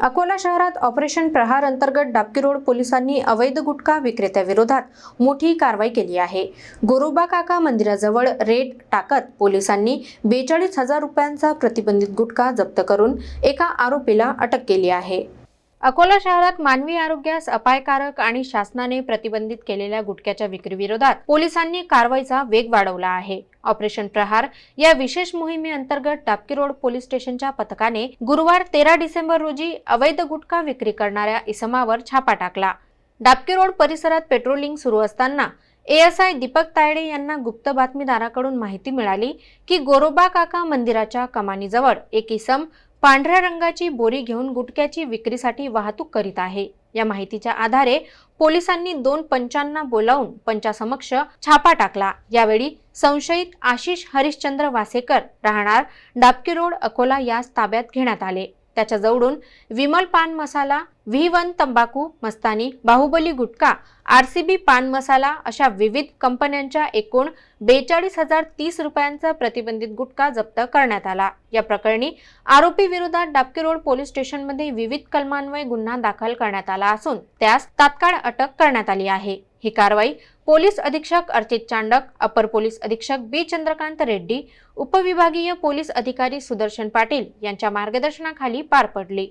अकोला शहरात ऑपरेशन प्रहार अंतर्गत डाबकी रोड पोलिसांनी अवैध गुटखा विक्रेत्याविरोधात मोठी कारवाई केली आहे. गोरोबा काका मंदिराजवळ रेड टाकत पोलिसांनी बेचाळीस हजार रुपयांचा प्रतिबंधित गुटखा जप्त करून एका आरोपीला अटक केली आहे. अकोला शहरात मानवी आरोग्यास अपायकारक आणि शासनाने प्रतिबंधित केलेल्या गुटख्याच्या विक्रीविरोधात पोलिसांनी कारवाईचा वेग वाढवला आहे. ऑपरेशन प्रहार या विशेष मोहिमेअंतर्गत टापकी रोड पोलीस स्टेशनच्या पथकाने गुरुवार तेरा डिसेंबर रोजी अवैध गुटखा विक्री करणाऱ्या इसमावर छापा टाकला. डाबकी रोड परिसरात पेट्रोलिंग सुरू असताना एएसआय दीपक तायडे यांना गुप्त बातमीदाराकडून माहिती मिळाली की गोरोबा काका मंदिराच्या कमानीजवळ एक इसम पांढऱ्या रंगाची बोरी घेऊन गुटख्याची विक्रीसाठी वाहतूक करीत आहे. या माहितीच्या आधारे पोलिसांनी दोन पंचांना बोलावून पंचासमक्ष छापा टाकला. यावेळी संशयित आशिष हरिश्चंद्र वासेकर राहणार डाबकी रोड अकोला यास ताब्यात घेण्यात आले. त्याच्या जवळून विमल पान मसाला व्ही वन तंबाखू मस्तानी बाहुबली गुटखा बी पान मसाला अशा विविध कंपन्यांच्या एकूण बेचाळीस हजार तीस रुपयांचा प्रतिबंधित गुटखा जप्त करण्यात आला. या प्रकरणी आरोपी विरोधात डाबकी रोड पोलीस स्टेशनमध्ये विविध कलमान्वये गुन्हा दाखल करण्यात आला असून त्यास तात्काळ अटक करण्यात आली आहे. ही कारवाई पोलीस अधीक्षक अर्चित चांडक अपर पोलीस अधीक्षक बी. चंद्रकांत रेड्डी उपविभागीय पोलीस अधिकारी सुदर्शन पाटील यांच्या मार्गदर्शनाखाली पार पडली.